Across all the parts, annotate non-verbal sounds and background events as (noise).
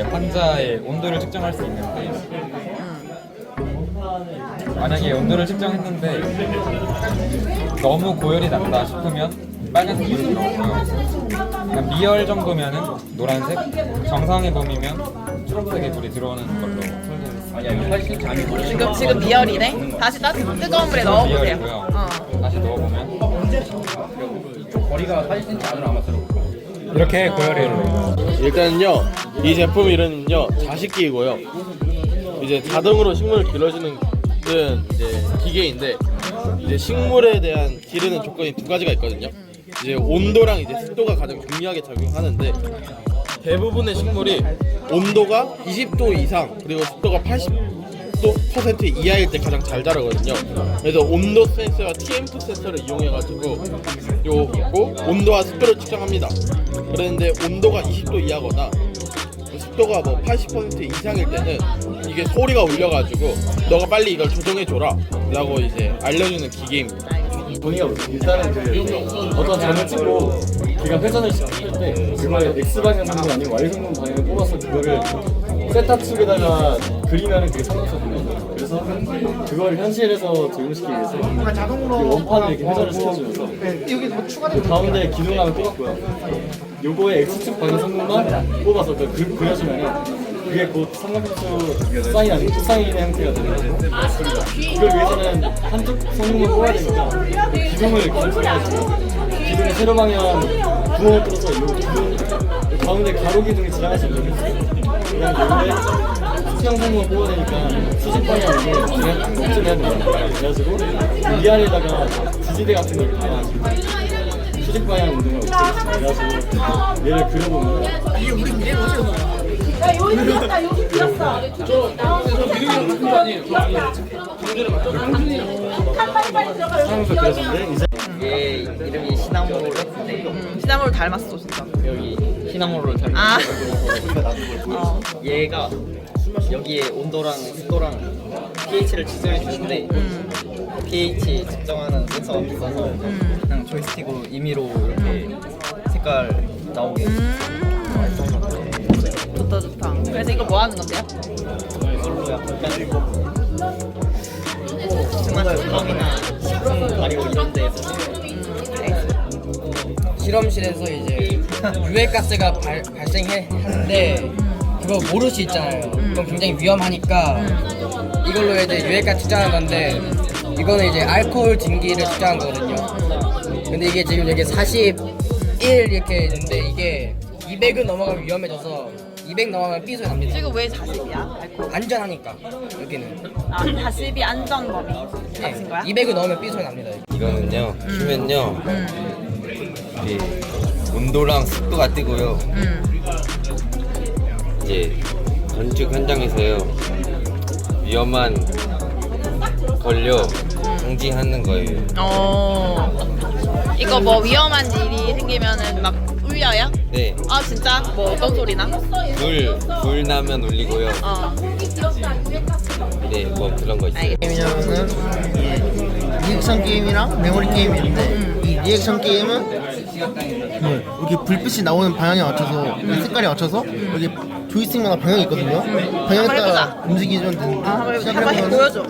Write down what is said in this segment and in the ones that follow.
환자의 온도를 측정할 수 있는데 만약에 온도를 측정했는데 너무 고열이 난다 싶으면 빨간색 불이 들어오고요 그냥 미열 정도면은 노란색 정상의 범위면 초록색의 불이 들어오는 걸로 지금 지금 미열이네. 다시 따 뜨거운 물에 넣어보세요. 미열이고요 어. 다시 넣어보면 거리가 40cm 안으로 아마 들어. 이렇게 고열이에요. 일단은요 이 제품 이름은요 자식기이고요. 이제 자동으로 식물을 길러주는 이제 기계인데 이제 식물에 대한 기르는 조건이 두 가지가 있거든요. 이제 온도랑 이제 습도가 가장 중요하게 작용하는데 대부분의 식물이 온도가 20도 이상 그리고 습도가 80 도 퍼센트 이하일 때 가장 잘 자라거든요. 그래서 온도 센서와 TMF 센서를 이용해가지고 요거 온도와 습도를 측정합니다. 그런데 온도가 20도 이하거나 습도가 뭐 80% 이상일 때는 이게 소리가 울려가지고 너가 빨리 이걸 조정해줘라 라고 이제 알려주는 기계입니다. 뭐지? 일단은 그 어떤 장을 찍고 걔가 회전을 시킬 때 그거의 X 방향 성분 아니면 Y 성분 방향을 뽑아서 그거를 세탑 쪽에다가 그리면은 그게 상관없거든요. 그래서 그걸 현실에서 적용시키기 위해서 그 원판을 이렇게 회전을 시켜주면서 그 가운데 기둥함을 뽑았고요. 요거의 X축 방향 성분만 뽑아서 그 그, 그려주면은 그게 곧 삼각형수 사인 아니면 코사인의 형태가 되는 거죠. 이걸 위해서는 한쪽 성분만 뽑아야 되니까 그 기둥을 기둥해가지고 기둥의 세로 방향 구멍을 뚫어서 이 기둥 이 가운데 가로 기둥이 지나갈 수 있는 그다 음에 여기에 수평 성분을 뽑아야 되니까 수직 방향으로 그냥 좀 해야. 돼요. 그래가지고 이 아래에다가 지지대 같은 걸 해가지고 수직 방향 운동을 그래가지고 얘를 그려보면 상황에 서 그려졌는데 얘 이름이 시나모로 같은데 시나모를 닮았어 진짜. 여기 시나모로를 닮은 아. 어. 얘가 여기에 온도랑 습도랑 pH를 측정해 주는데 pH 측정하는 센서가 있어서 그냥 조이스틱으로 임의로 이렇게 색깔 나오게 좋다 좋다. 그래서 이거 뭐 하는 건데요? 이걸로 약간 스마트팜이나 발효 이런 데서 실험실에서 이제 유해가스가 발, 발생해 하는데 그거 모를 수 있잖아요. 그럼 굉장히 위험하니까 이걸로 이제 유해가스 측정한 건데 이거는 이제 알코올 증기를 측정한 거거든요. 근데 이게 지금 여기 41 이렇게 있는데 이게 200은 넘어가면 위험해져서 200 넘어가면 삐소리 납니다. 지금 왜 40이야? 알코올. 안전하니까 여기는 아 40이 안전 범위 네, 같은 거야? 200은 넘으면 삐소리 납니다. 여기. 이거는요 키면요 음. 이게 온도랑 습도가 뜨고요 음. 이제 건축 현장에서요 위험한 걸려 방지하는 거예요 어. 이거 뭐 위험한 일이 생기면은 막 울려요? 네 아 진짜? 뭐 어떤 소리나? 불, 불 나면 울리고요 어. 네 뭐 그런 거 있어요 게임이냐면은 이 리액션 게임이랑 메모리 게임이 있는데 이 리액션 게임은 네, 여기 불빛이 나오는 방향에 맞춰서 이 색깔에 맞춰서 여기 조이스틱마다 방향이 있거든요. 방향에 한번 따라 해보자. 움직이면 되는데 아 한번 해보자. 한번 보여줘.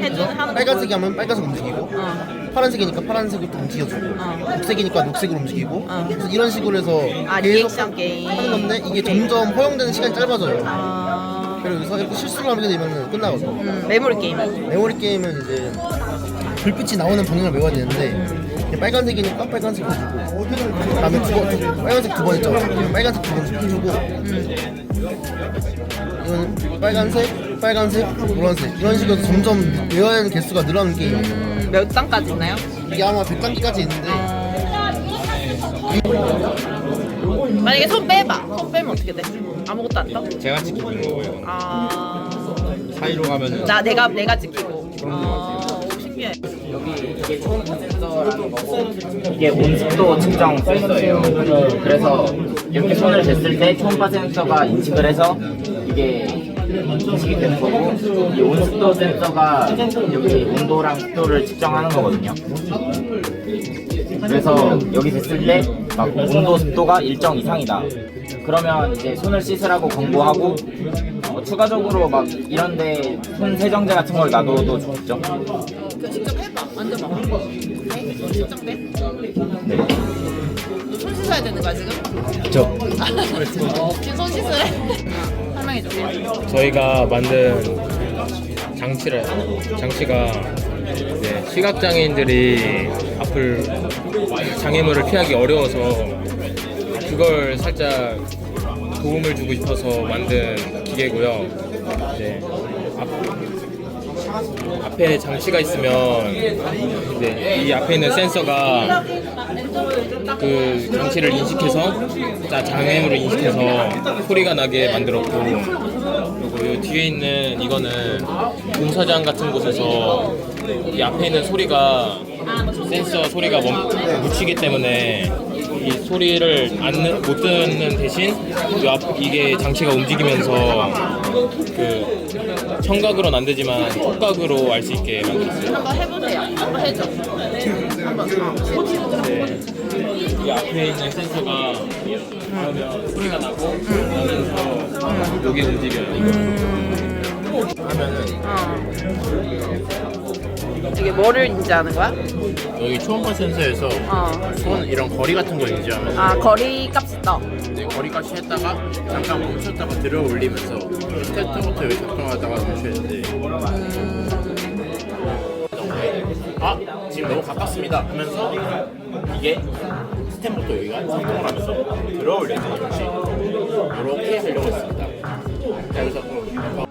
해줘. 하는 빨간색이 하면 빨간색 움직이고 어. 파란색이니까 파란색으로 또 움직여주고 어. 녹색이니까 녹색으로 움직이고 어. 그래서 이런 식으로 해서 아 계속 리액션 게임. 하는 건데 이게 점점 허용되는 시간이 짧아져요. 아. 그래서 이렇게 실수를 하게 되면 끝나거든요. 음, 메모리 게임은. 메모리 게임은 이제 불빛이 나오는 방향을 외워야 되는데 빨간색이니까 빨간색을 주고 그다음에 두 번, 빨간색 두번 있잖아 빨간색 두 번 주고 이거는 빨간색, 빨간색, 노란색 이런 식으로 점점 외워야 하는 개수가 늘어나는 게임이에요 음, 몇 장까지 있나요? 이게 아마 100단계까지 있는데 만약에 손 빼봐. 손 빼면 어떻게 돼? 아무것도 안 떠? 제가 지키는 거고요 아. 사이로 가면은 나 내가 내가 지키고. 아, 오, 신기해. 이게 온습도 측정 센서예요. 그래서 이렇게 손을 댔을 때 초음파 센서가 인식을 해서 이게 이 되는 거고 이 온습도 센서가 여기 온도랑 습도를 측정하는 거거든요. 그래서 여기 됐을 때 막 온도 습도가 일정 이상이다. 그러면 이제 손을 씻으라고 권고하고 어, 추가적으로 막 이런데 손 세정제 같은 걸 놔둬도 좋죠. 그 직접 해봐. 만져봐. 네? 직접 해? 너손 씻어야 되는 거야 지금? 저 (laughs) 지금 손 씻으래? 설명해줘. 저희가 만든 장치를 장치가 이제 시각장애인들이 앞을 장애물을 피하기 어려워서 그걸 살짝 도움을 주고 싶어서 만든 기계고요. 앞, 앞에 장치가 있으면 이제 이 앞에 있는 센서가 그 장치를 인식해서 자 장애물을 인식해서 소리가 나게 만들었고 그리고 이 뒤에 있는 이거는 공사장 같은 곳에서 이 앞에 있는 소리가 센서 소리가 멈, 묻히기 때문에 이 소리를 안, 듣- 못 듣는 대신 이 앞, 이게 장치가 움직이면서 그 청각으로는 안 되지만 촉각으로 알 수 있게 만들었어요. 한번 해보세요. 한번 해줘. 네. 이 앞에 있는 센서가 그러면 소리가 나고 나면서 여기 움직여요. 이게 뭐를 인지하는 거야? 여기 초음파 센서에서 어. 손 이런 거리 같은 걸 인지하면서 아 거리 값이 떠. 네, 거리까지 했다가 잠깐 멈췄다가 들어 올리면서 스태프부터 여기 작동하다가 멈추는데 아 지금 너무 가깝습니다 하면서 이게 스탬부터 여기가 작동을 하면서 들어 올리는 것이 이렇게 하려고 했습니다. 자, 여기서